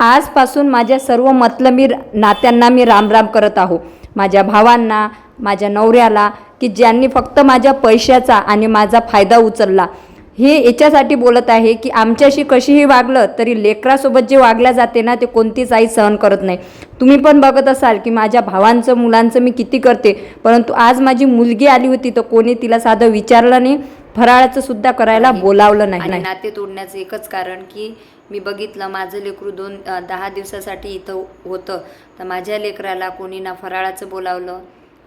आजपासून माझ्या सर्व मतलबी नात्यांना मी रामराम करत आहो. माझ्या भावांना माझ्या नवऱ्याला की ज्यांनी फक्त माझ्या पैशाचा आणि माझा फायदा उचलला. हे याच्यासाठी बोलत आहे की आमच्याशी कशीही वागलं तरी लेकरासोबत जे वागल्या जाते ना ते कोणतीच आई सहन करत नाही. तुम्ही पण बघत असाल की माझ्या भावांचं मुलांचं मी किती करते. परंतु आज माझी मुलगी आली होती तर कोणी तिला साधं विचारलं नाही. फराळाचं सुद्धा करायला बोलावलं नाही. नाते तोडण्याचं एकच कारण की मी बघितलं माझं लेकरू दोन दहा दिवसासाठी इथं होतं. तर माझ्या लेकराला कोणी ना फराळाचं बोलावलं.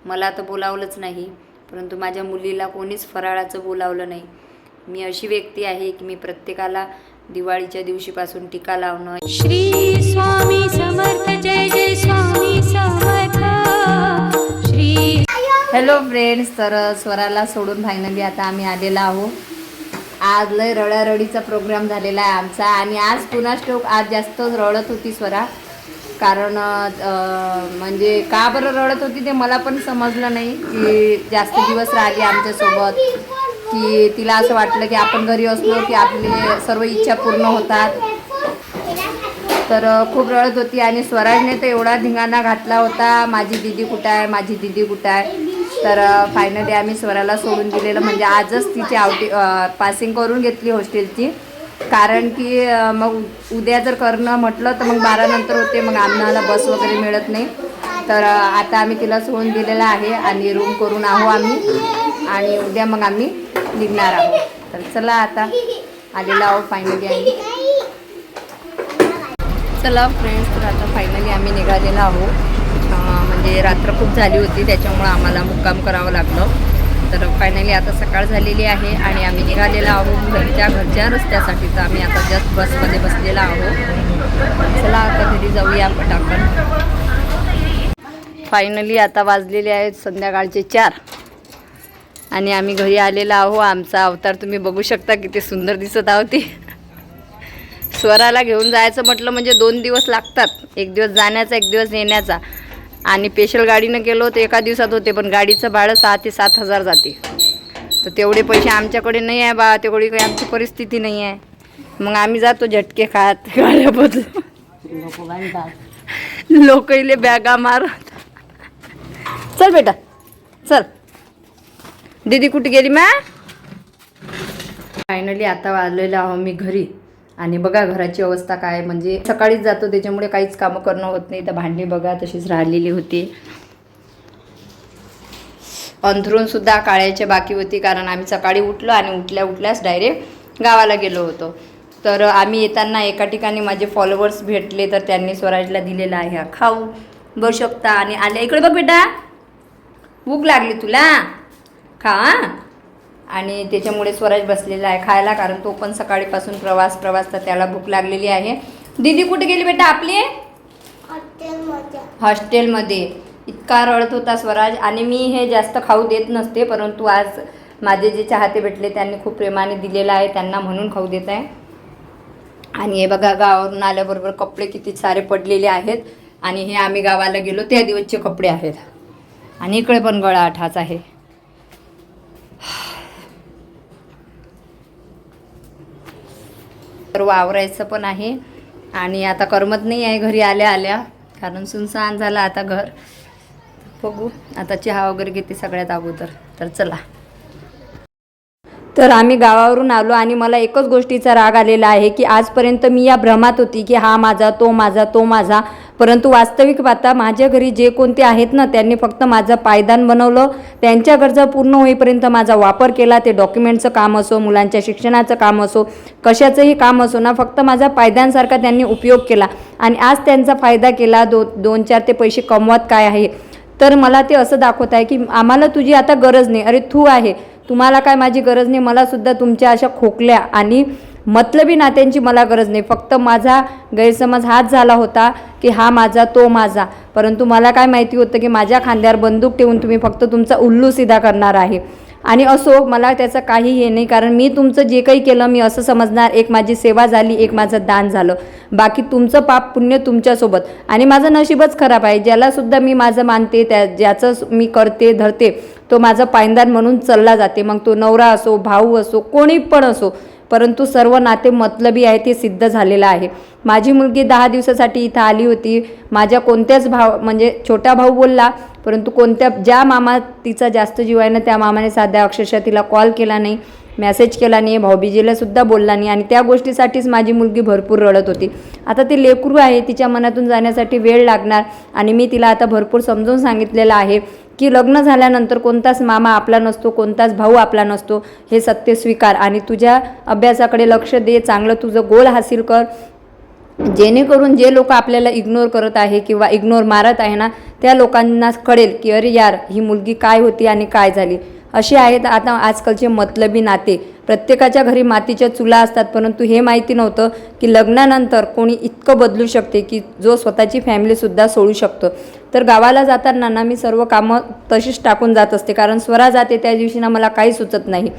मला तर बोलावलंच नाही. परंतु माझ्या मुलीला कोणीच फराळाचं बोलावलं नाही. मी अशी व्यक्ती आहे की मी प्रत्येकाला दिवाळीच्या दिवशीपासून टीका लावणं श्री स्वामी समर्थ जय जय स्वामी समर्थ. श्री हॅलो फ्रेंड्स तर स्वराला सोडून फायनली आता आम्ही आलेला आहोत. आज लय रडारडीचा प्रोग्राम झालेला आहे आमचा. आणि आज पुन्हा स्टोक आज जास्तच रडत होती स्वरा. कारण म्हणजे का बरं रडत होती ते मला पण समजलं नाही. की जास्त दिवस राहिली आमच्यासोबत. की तिला असं वाटलं की आपण घरी असलो की आपली सर्व इच्छा पूर्ण होतात. तर खूप रडत होती. आणि स्वराजने तर एवढा धिंगाणा घातला होता. माझी दिदी कुठं आहे? माझी दिदी कुठं आहे? तर फायनली आम्ही स्वराला सोडून दिलेलं म्हणजे आजच तिची आवटी पासिंग करून घेतली हॉस्टेलची कारण की मग उद्या जर करणं म्हटलं तर मग बारा नंतर होते. मग आम्हाला बस वगैरे मिळत नाही. तर आता आम्ही तिला सोडून दिलेलं आहे आणि रूम करून आहो आम्ही. आणि उद्या मग आम्ही निघणार आहोत. तर चला आता आलेला आहो फायनली आम्ही. चला फ्रेंड्स तर आता फायनली आम्ही निघालेला आहोत. म्हणजे रात्र खूप झाली होती त्याच्यामुळं आम्हाला मुक्काम करावं लागलं. तर फायनली आता सकाळ झालेली आहे आणि आम्ही निघालेलो आहोत घरच्या घरच्या रस्त्यासाठी तर आम्ही आता जस्ट बसमध्ये बसलेला आहोत. चला आता घरी जाऊया पटापट. फायनली आता वाजलेले आहेत संध्याकाळचे चार. आणि आम्ही घरी आलेलो आहो आमचा अवतार तुम्ही बघू शकता किती सुंदर दिसत आहोत ते. स्वराला घेऊन जायचं म्हटलं म्हणजे दोन दिवस लागतात. एक दिवस जाण्याचा एक दिवस येण्याचा. आणि स्पेशल गाडीनं गेलो तर एका दिवसात होते पण गाडीचं भाडं सहा ते सात हजार जाते. तर तेवढे पैसे आमच्याकडे नाही आहे बा तेवढी काही आमची परिस्थिती नाही आहे. मग आम्ही जातो झटके खात गाड्या बदलून लोक इले बॅगा मारत. चल बेटा चल. दीदी कुठे गेली मॅ? फायनली आता आलेलो आहो मी घरी. आणि बघा घराची अवस्था काय म्हणजे सकाळीच जातो त्याच्यामुळे काहीच कामं करणं होत नाही. तर भांडी बघा तशीच राहिलेली होती. अंथरूनसुद्धा सुद्धा बाकी होती कारण आम्ही सकाळी उठलो आणि उठल्या उठल्याच डायरेक्ट गावाला गेलो होतो. तर आम्ही येताना एका ठिकाणी माझे फॉलोअर्स भेटले तर त्यांनी स्वराजला दिलेला आहे हा खाऊ बघू शकता. आणि आल्या इकडे बघ बेटा भूक लागली तुला. खा आणि त्याच्यामुळे स्वराज बसलेला आहे खायला कारण तो पण सकाळीपासून प्रवास प्रवास तर त्याला भूक लागलेली आहे. दीदी कुठे गेली बेटा आपली? हॉस्टेलमध्ये. इतका रडत होता स्वराज. आणि मी हे जास्त खाऊ देत नसते परंतु आज माझे जे चाहते भेटले त्यांनी खूप प्रेमाने दिलेलं आहे त्यांना म्हणून खाऊ देत आहे. आणि हे बघा गावावरून आल्याबरोबर कपडे किती सारे पडलेले आहेत. आणि हे आम्ही गावाला गेलो त्या दिवसचे कपडे आहेत. आणि इकडे पण गळा आठाच आहे. तर वावरायचं पण आहे. आणि आता करमत नाही आहे घरी आल्या आल्या कारण सुनसान झालं आता घर. बघू आता चहा वगैरे घेते सगळ्यात अगोदर. तर चला. तर आम्ही गावावरून आलो आणि मला एकच गोष्टीचा राग आलेला आहे की आजपर्यंत मी या भ्रमात होती की हा माझा तो माझा तो माझा. परंतु वास्तविक पाहता माझ्या घरी जे कोणते आहेत ना त्यांनी फक्त माझं पायदान बनवलं. त्यांच्या गरजा पूर्ण होईपर्यंत माझा वापर केला. ते डॉक्युमेंटचं काम असो मुलांच्या शिक्षणाचं काम असो कशाचंही काम असो ना फक्त माझा पायदानसारखा त्यांनी उपयोग केला. आणि आज त्यांचा फायदा केला दो दोन चार ते पैसे कमवत काय आहे? तर मला ते असं दाखवत आहे की आम्हाला तुझी आता गरज नाही. अरे तू आहे. तुम्हाला काय माझी गरज नाही? मलासुद्धा तुमच्या अशा खोकल्या आणि मतलबी नात्यांची मला गरज नाही. फक्त माझा गैरसमज हाच झाला होता की हा माझा तो माझा. परंतु मला काय माहिती होतं की माझ्या खांद्यावर बंदूक ठेवून तुम्ही फक्त तुमचा उल्लू सिधा करणार आहे. आणि असो मला त्याचं काही हे नाही कारण मी तुमचं जे काही केलं मी असं समजणार एक माझी सेवा झाली एक माझं दान झालं. बाकी तुमचं पाप पुण्य तुमच्यासोबत. आणि माझं नशीबच खराब आहे. ज्यालासुद्धा मी माझं मानते त्या ज्याचं मी करते धरते तो माझा पायंदार म्हणून चालला जाते. मग तो नवरा असो भाऊ असो कोणी पण असो परंतु सर्व नाते मतलबी आहे ते सिद्ध झालेलं आहे. माझी मुलगी दहा दिवसासाठी इथं आली होती. माझ्या कोणत्याच भाव म्हणजे छोटा भाऊ बोलला परंतु कोणत्या ज्या मामा तिचा जास्त जीव आहे ना त्या मामाने साध्या अक्षरशः तिला कॉल केला नाही मेसेज केला नाही भाऊबीजीला सुद्धा बोलला नाही आणि त्या गोष्टीसाठीच माझी मुलगी भरपूर रडत होती. आता ती लेकरू आहे तिच्या मनातून जाण्यासाठी वेळ लागणार आणि मी तिला आता भरपूर समजून सांगितलेलं आहे. की लग्न झाल्यानंतर कोणताच मामा आपला नसतो कोणताच भाऊ आपला नसतो हे सत्य स्वीकार. आणि तुझ्या अभ्यासाकडे लक्ष दे चांगलं तुझं गोल हासिल कर. जेणेकरून जे लोक आपल्याला इग्नोर करत आहे किंवा इग्नोर मारत आहे ना त्या लोकांना कळेल की अरे यार ही मुलगी काय होती आणि काय झाली. असे आहेत आता आजकालचे मतलबी नाते. प्रत्येकाच्या घरी मातीच्या चुला असतात परंतु हे माहिती नव्हतं की लग्नानंतर कोणी इतकं बदलू शकते की जो स्वतःची फॅमिलीसुद्धा सोडू शकतो. तर गावाला जाताना ना मी सर्व कामं तशीच टाकून जात असते. कारण स्वरा जाते त्या दिवशी ना मला काही सुचत नाही.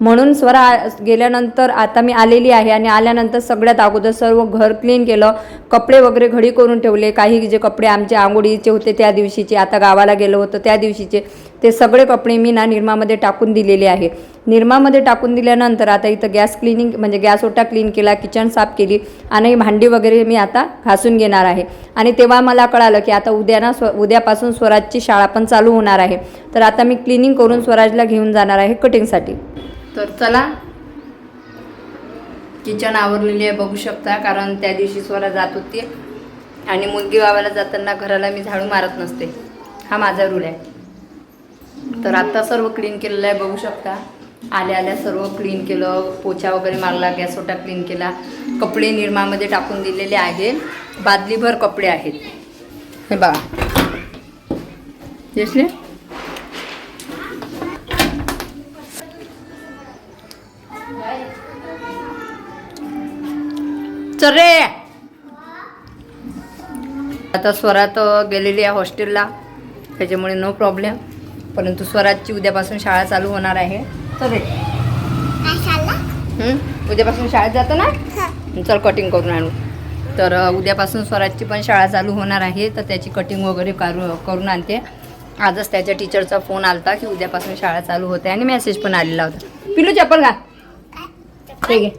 म्हणून स्वरा गेल्यानंतर आता मी आलेली आहे आणि आल्यानंतर सगळ्यात अगोदर सर्व घर क्लीन केलं. कपडे वगैरे घडी करून ठेवले. काही जे कपडे आमचे आंघोळीचे होते त्या दिवशीचे. आता गावाला गेलो होतो त्या दिवशीचे. ते सगळे कपडे मी ना निरमामध्ये टाकून दिलेले आहे. निरमामध्ये टाकून दिल्यानंतर आता इथं गॅस क्लिनिंग म्हणजे गॅस ओटा क्लीन केला किचन साफ केली आणि भांडी वगैरे मी आता घासून घेणार आहे. आणि तेव्हा मला कळालं की आता उद्या ना स्व उद्यापासून स्वराजची शाळा पण चालू होणार आहे. तर आता मी क्लिनिंग करून स्वराजला घेऊन जाणार आहे कटिंगसाठी. तर चला. किचन आवरलेली आहे बघू शकता कारण त्या दिवशी स्वरा जात होती. आणि मुलगी वावाला जाताना घराला मी झाडू मारत नसते. हा माझा रूल आहे. तर आता सर्व क्लीन केलेलं आहे बघू शकता. आल्या आल्या सर्व क्लीन केलं पोछा वगैरे मारला गॅस ओटा क्लीन केला. कपडे निरमामध्ये टाकून दिलेले आहे बादलीभर कपडे आहेत. हे बघा. दिसले चल रे! आता स्वरात गेलेली आहे हॉस्टेलला. त्याच्यामुळे नो प्रॉब्लेम परंतु स्वराजची उद्यापासून शाळा चालू होणार आहे. चल? उद्यापासून शाळेत जातो ना? चल कटिंग करून आणू. तर उद्यापासून स्वराजची पण शाळा चालू होणार आहे तर त्याची कटिंग वगैरे करू करून आणते. आजच त्याच्या टीचरचा फोन आलता की उद्यापासून शाळा चालू होते आणि मेसेज पण आलेला होता. पिलू चप्पल घा ठीक आहे.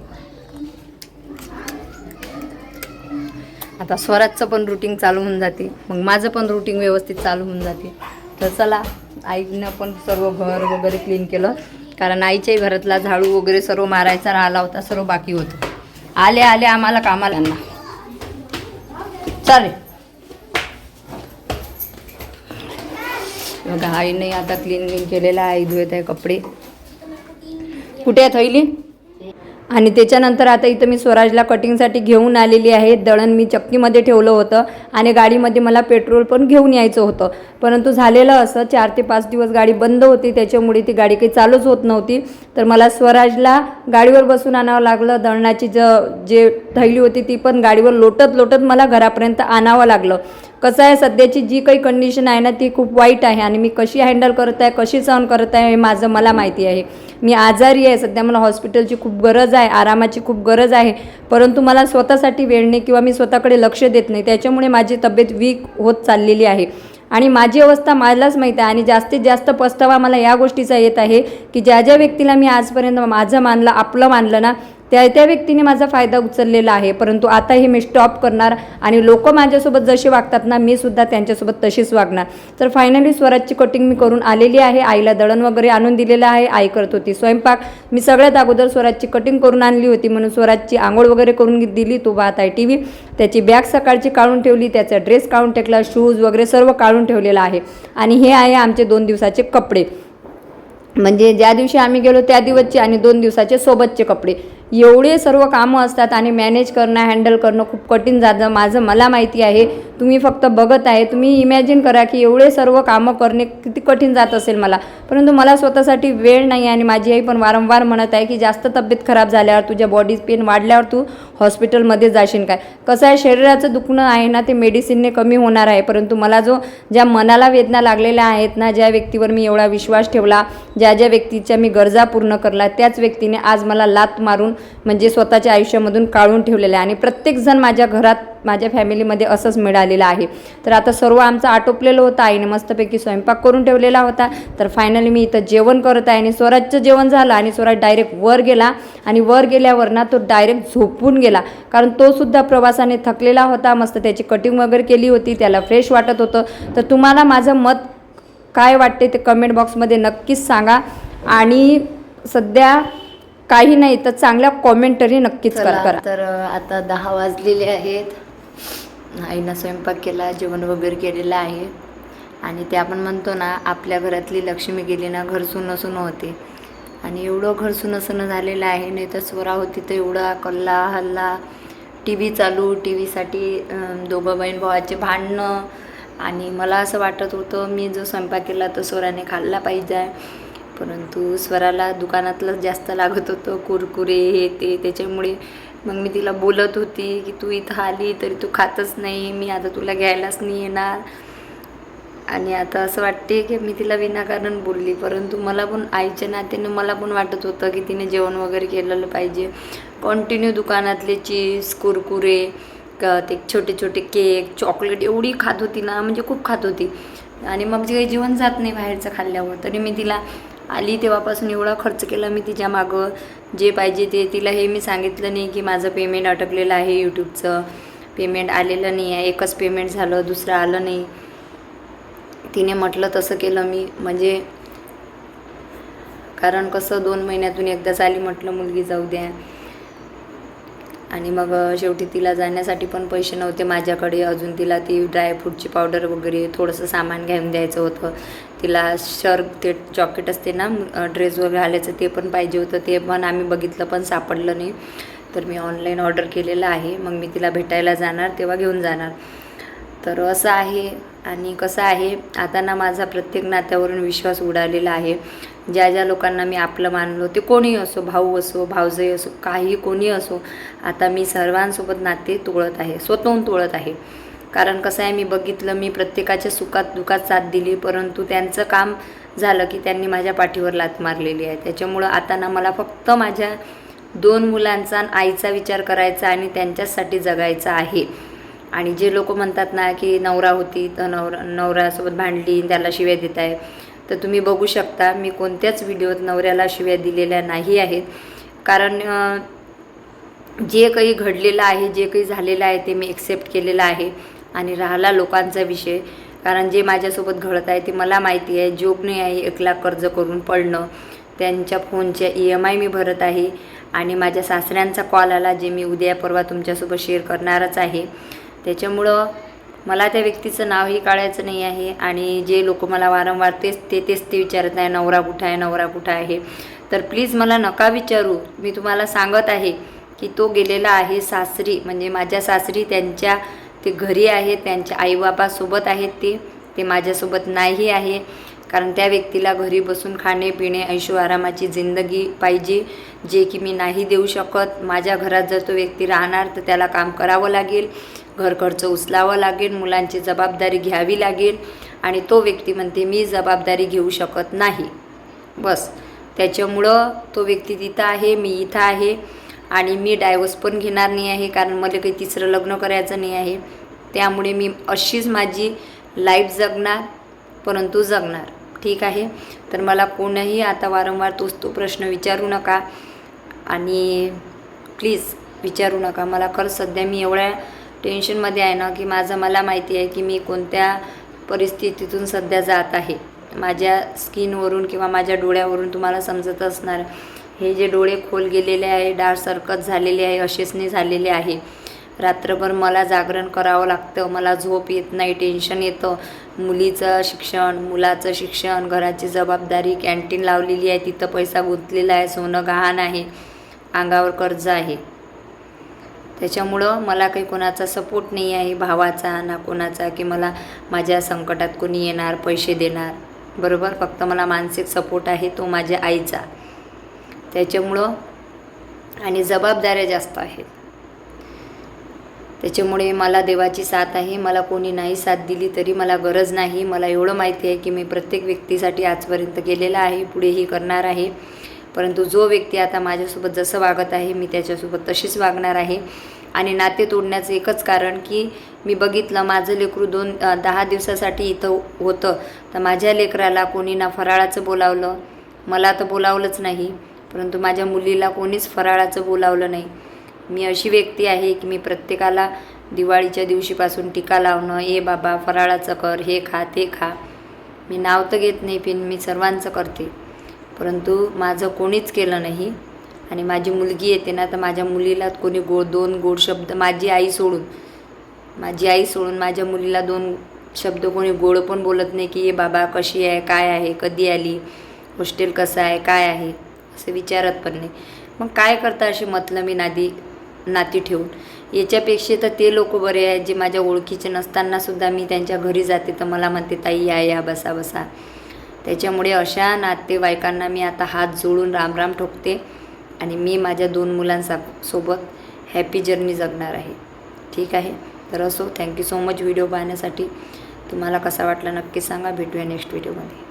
आता स्वराजचं पण रुटीन चालू होऊन जाते. मग माझं पण रुटीन व्यवस्थित चालू होऊन जाते. तर चला. आईनं पण सर्व घर वगैरे क्लीन केलं. कारण आईच्याही घरातला झाडू वगैरे सर्व मारायचा राहिला होता सर्व बाकी होतं. आले आले आम्हाला कामाला. ना चालेल. बघा आईने आता क्लीन क्लीन केलेलं आहे आई धुवत आहे कपडे. कुठे आहे थैली आणि त्याच्यानंतर आता इथं मी स्वराजला कटिंगसाठी घेऊन आलेली आहे. दळण मी चक्कीमध्ये ठेवलं होतं आणि गाडीमध्ये मला पेट्रोल पण घेऊन यायचं होतं. परंतु झालेलं असं चार ते पाच दिवस गाडी बंद होती त्याच्यामुळे ती गाडी काही चालूच होत नव्हती. तर मला स्वराजला गाडीवर बसून आणावं लागलं. दळणाची ज जे थैली होती ती पण गाडीवर लोटत लोटत मला घरापर्यंत आणावं लागलं. कसं आहे सध्याची जी काही कंडिशन आहे ना ती खूप वाईट आहे आणि मी कशी हँडल करत आहे कशी सहन करत आहे हे माझं मला माहिती आहे. मी आजारी आहे सध्या मला हॉस्पिटलची खूप गरज आहे आरामाची खूप गरज आहे परंतु मला स्वतःसाठी वेळ नाही किंवा मी स्वतःकडे लक्ष देत नाही. त्याच्यामुळे माझी तब्येत वीक होत चाललेली आहे. आणि माझी अवस्था मलाच माहीत आहे आणि जास्तीत जास्त पस्तावा मला या गोष्टीचा येत आहे की ज्या ज्या व्यक्तीला मी आजपर्यंत माझं मानलं आपलं मानलं ना त्या त्या व्यक्तीने माझा फायदा उचललेला आहे. परंतु आता हे मी स्टॉप करणार आणि लोक माझ्यासोबत जसे वागतात ना मी सुद्धा त्यांच्यासोबत तशीच वागणार. तर फायनली स्वराजची कटिंग मी करून आलेली आहे. आईला दळण वगैरे आणून दिलेलं आहे. आई करत होती स्वयंपाक. मी सगळ्यात अगोदर स्वराजची कटिंग करून आणली होती. म्हणून स्वराजची आंघोळ वगैरे करून दिली. तो पाहत आहे टी व्ही त्याची बॅग सकाळची काढून ठेवली. त्याचा ड्रेस काढून टाकला. शूज वगैरे सर्व काढून ठेवलेला आहे. आणि हे आहे आमचे दोन दिवसाचे कपडे. म्हणजे ज्या दिवशी आम्ही गेलो त्या दिवसचे आणि दोन दिवसाचे सोबतचे कपडे. एवढे सर्व कामं असतात आणि मॅनेज करणं हँडल करणं खूप कठीण जातं. माझं मला माहिती आहे. तुम्ही फक्त बघत आहे. तुम्ही इमॅजिन करा की एवढे सर्व कामं करणे किती कठीण जात असेल मला. परंतु मला स्वतःसाठी वेळ नाही आणि माझी आई पण वारंवार म्हणत आहे की जास्त तब्येत खराब झाल्यावर तुझ्या बॉडी पेन वाढल्यावर तू हॉस्पिटलमध्ये जाशील काय? कसं आहे शरीराचं दुखणं आहे ना ते मेडिसिनने कमी होणार आहे. परंतु मला जो ज्या मनाला वेदना लागलेल्या आहेत ना ज्या व्यक्तीवर मी एवढा विश्वास ठेवला ज्या ज्या व्यक्तीच्या मी गरजा पूर्ण करला त्याच व्यक्तीने आज मला लात मारून म्हणजे स्वतःच्या आयुष्यामधून काढून ठेवलेलं आहे. आणि प्रत्येकजण माझ्या घरात माझ्या फॅमिलीमध्ये असंच मिळालेलं आहे. तर आता सर्व आमचं आटोपलेलं होतं. आईने मस्तपैकी स्वयंपाक करून ठेवलेला होता. तर फायनली मी इथं जेवण करत आहे आणि स्वराजचं जेवण झालं आणि स्वराज डायरेक्ट वर गेला. आणि वर गेल्यावर ना तो डायरेक्ट झोपून गेला. कारण तो सुद्धा प्रवासाने थकलेला होता. मस्त त्याची कटिंग वगैरे केली होती. त्याला फ्रेश वाटत होतं. तर तुम्हाला माझं मत काय वाटते ते कमेंट बॉक्समध्ये नक्कीच सांगा. आणि सध्या काही नाही तर चांगल्या कॉमेंटरी नक्कीच करा. तर आता दहा वाजलेले आहेत. आईनं स्वयंपाक केला जेवण वगैरे केलेलं आहे. आणि ते आपण म्हणतो ना आपल्या घरातली लक्ष्मी गेली ना घर सुनं सुनं होते. आणि एवढं घर सुनं सुनं झालेलं आहे नाही तर स्वरा होती तर एवढा कल्ला हल्ला. टी व्ही चालू टी व्हीसाठी दोघं बहीण भावाचे भांडणं. आणि मला असं वाटत होतं मी जो स्वयंपाक केला तो स्वराने खाल्ला पाहिजे. परंतु स्वराला दुकानातलं जास्त लागत होतं कुरकुरे हे ते. त्याच्यामुळे मग मी तिला बोलत होती की तू इथं आली तरी तू खातच नाही मी आता तुला घ्यायलाच नाही येणार. आणि आता असं वाटते की मी तिला विनाकारण बोलली. परंतु मला पण आईच्या नात्याने मला पण वाटत होतं की तिने जेवण वगैरे केलेलं पाहिजे. कंटिन्यू दुकानातले चीज कुरकुरे क ते छोटे छोटे केक चॉकलेट एवढी खात होती ना म्हणजे खूप खात होती. आणि मग जे काही जेवण जात नाही बाहेरचं खाल्ल्यावर. तरी मी तिला आली तेव्हापासून एवढा खर्च केला मी तिच्या मागं. जे पाहिजे ते तिला हे मी सांगितलं नाही की माझं पेमेंट अटकलेलं आहे यूट्यूबचं. पेमेंट आलेलं नाही आहे. एकच पेमेंट झालं दुसरं आलं नाही. तिने म्हटलं तसं केलं मी. म्हणजे कारण कसं दोन महिन्यातून एकदाच आली म्हटलं मुलगी जाऊ द्या. आणि मग शेवटी तिला जाण्यासाठी पण पैसे नव्हते माझ्याकडे. अजून तिला ती ड्रायफ्रूटची पावडर वगैरे थोडंसं सामान घेऊन द्यायचं होतं. तिला शर्ट ते जॉकेट असते ना ड्रेस वगैरे घालायचं ते पण पाहिजे होतं. ते पण आम्ही बघितलं पण सापडलं नाही. तर मी ऑनलाईन ऑर्डर केलेलं आहे. मग मी तिला भेटायला जाणार तेव्हा घेऊन जाणार. तर असं आहे. आणि कसं आहे आता ना माझा प्रत्येक नात्यावरून विश्वास उडालेला आहे. ज्या ज्या लोकांना मी आपलं मानलो ते कोणीही असो भाऊ असो भावजई असो काही कोणी असो आता मी सर्वांसोबत नाते तोळत आहे स्वतःहून तोळत आहे. कारण कसं आहे मी बघितलं मी प्रत्येकाच्या सुखात दुखात साथ दिली परंतु त्यांचं काम झालं की त्यांनी माझ्या पाठीवर लात मारलेली आहे. त्याच्यामुळं आता ना मला फक्त माझ्या दोन मुलांचा आणि आईचा विचार करायचा आणि त्यांच्याचसाठी जगायचं आहे. आणि जे लोक म्हणतात ना की नवरा होती तर नवरा नवऱ्यासोबत भांडली त्याला शिव्या देत आहे तर तुम्ही बघू शकता मी कोणत्याच व्हिडिओत नवऱ्याला शिव्या दिलेल्या नाही आहेत. कारण जे काही घडलेलं आहे जे काही झालेलं आहे ते मी एक्सेप्ट केलेलं आहे आणि राहिला लोकांचा विषय. कारण जे माझ्यासोबत घडत आहे ते मला माहिती आहे. जोग नाही आहे एक लाख कर्ज करून पडणं. त्यांच्या फोनच्या ई एम आय मी भरत आहे आणि माझ्या सासऱ्यांचा कॉल आला जे मी उद्या परवा तुमच्यासोबत शेअर करणारच आहे. त्याच्यामुळं मला त्या व्यक्तीचं नावही काढायचं नाही आहे आणि जे लोक मला वारंवार तेच ते तेच ते विचारत आहे नवरा कुठं आहे नवरा कुठं आहे. तर प्लीज मला नका विचारू. मी तुम्हाला सांगत आहे की तो गेलेला आहे सासरी म्हणजे माझ्या सासरी त्यांच्या ते घरी आहेत त्यांच्या आईबाबासोबत आहेत ते ते माझ्यासोबत नाही आहे. कारण त्या व्यक्तीला घरी बसून खाणे पिणे ऐशो आरामाची जिंदगी पाहिजे जे की मी नाही देऊ शकत. माझ्या घरात जर तो व्यक्ती राहणार तर त्याला काम करावं लागेल. घरखर्च उचलावं लागेल मुलांची जबाबदारी घ्यावी लागेल आणि तो व्यक्ती म्हणते मी जबाबदारी घेऊ शकत नाही. बस. त्याच्यामुळं तो व्यक्ती तिथं आहे मी इथं आहे आणि मी डायव्हर्स पण घेणार नाही आहे कारण मला काही तिसरं लग्न करायचं नाही आहे. त्यामुळे मी अशीच माझी लाईफ जगणार परंतु जगणार. ठीक आहे? तर मला कोणही आता वारंवार तोच तो प्रश्न विचारू नका आणि प्लीज विचारू नका. मला खरंच सध्या मी एवढ्या टेन्शनमध्ये आहे ना की माझं मला माहिती आहे की मी कोणत्या परिस्थितीतून सध्या जात आहे. माझ्या स्किनवरून किंवा माझ्या डोळ्यावरून तुम्हाला समजत असणार. हे जे डोळे खोल गेलेले आहे डाळ सरकत झालेले आहे असेचने झालेले आहे. रात्रभर मला जागरण करावं लागतं. मला झोप येत नाही टेन्शन येतं. मुलीचं शिक्षण मुलाचं शिक्षण घराची जबाबदारी कॅन्टीन लावलेली आहे तिथं पैसा गुंतलेला आहे सोनं गहाण आहे अंगावर कर्ज आहे. त्याच्यामुळं मला काही कोणाचा सपोर्ट नाही आहे भावाचा ना कोणाचा की मला माझ्या संकटात कोणी येणार पैसे देणार. बरोबर? फक्त मला मानसिक सपोर्ट आहे तो माझ्या आईचा. त्याच्यामुळं आणि जबाबदाऱ्या जास्त आहेत. त्याच्यामुळे मला देवाची साथ आहे. मला कोणी नाही साथ दिली तरी मला गरज नाही. मला एवढं माहिती आहे की मी प्रत्येक व्यक्तीसाठी आजपर्यंत केलेलं आहे पुढेही करणार आहे. परंतु जो व्यक्ती आता माझ्यासोबत जसं वागत आहे मी त्याच्यासोबत तशीच वागणार आहे. आणि नाते तोडण्याचं एकच कारण की मी बघितलं माझं लेकरू दोन दहा दिवसासाठी इथं होतं. तर माझ्या लेकराला कोणी ना फराळाचं बोलावलं मला तर बोलावलंच नाही. परंतु माझ्या मुलीला कोणीच फराळाचं बोलावलं नाही. मी अशी व्यक्ती आहे की मी प्रत्येकाला दिवाळीच्या दिवशीपासून टीका लावणं ए बाबा फराळाचं कर हे खा ते खा. मी नाव तर घेत नाही पण मी सर्वांचं करते. परंतु माझं कोणीच केलं नाही. आणि माझी मुलगी येते ना तर माझ्या मुलीला कोणी गोड दोन गोड शब्द माझी आई सोडून माझी आई सोडून माझ्या मुलीला दोन शब्द कोणी गोड पण बोलत नाही की ये बाबा कशी आहे? काय आहे? कधी आली? हॉस्टेल कसं आहे? काय आहे? असं विचारत पण नाही. मग काय करता अशी मतलबी नादी नाती ठेवून? याच्यापेक्षा तर ते लोक बरे आहेत जे माझ्या ओळखीचे नसतानासुद्धा मी त्यांच्या घरी जाते तर मला म्हणते ताई या या बसा बसा. त्याच्यामुळे अशा नातेवाईकांना मी आता हात जोडून रामराम ठोकते आणि मी माझ्या दोन मुलांसा सोबत हॅपी जर्नी जगणार आहे. ठीक आहे? तर असो थँक्यू सो मच व्हिडिओ पाहण्यासाठी. तुम्हाला कसा वाटला नक्की सांगा. भेटूया नेक्स्ट व्हिडिओमध्ये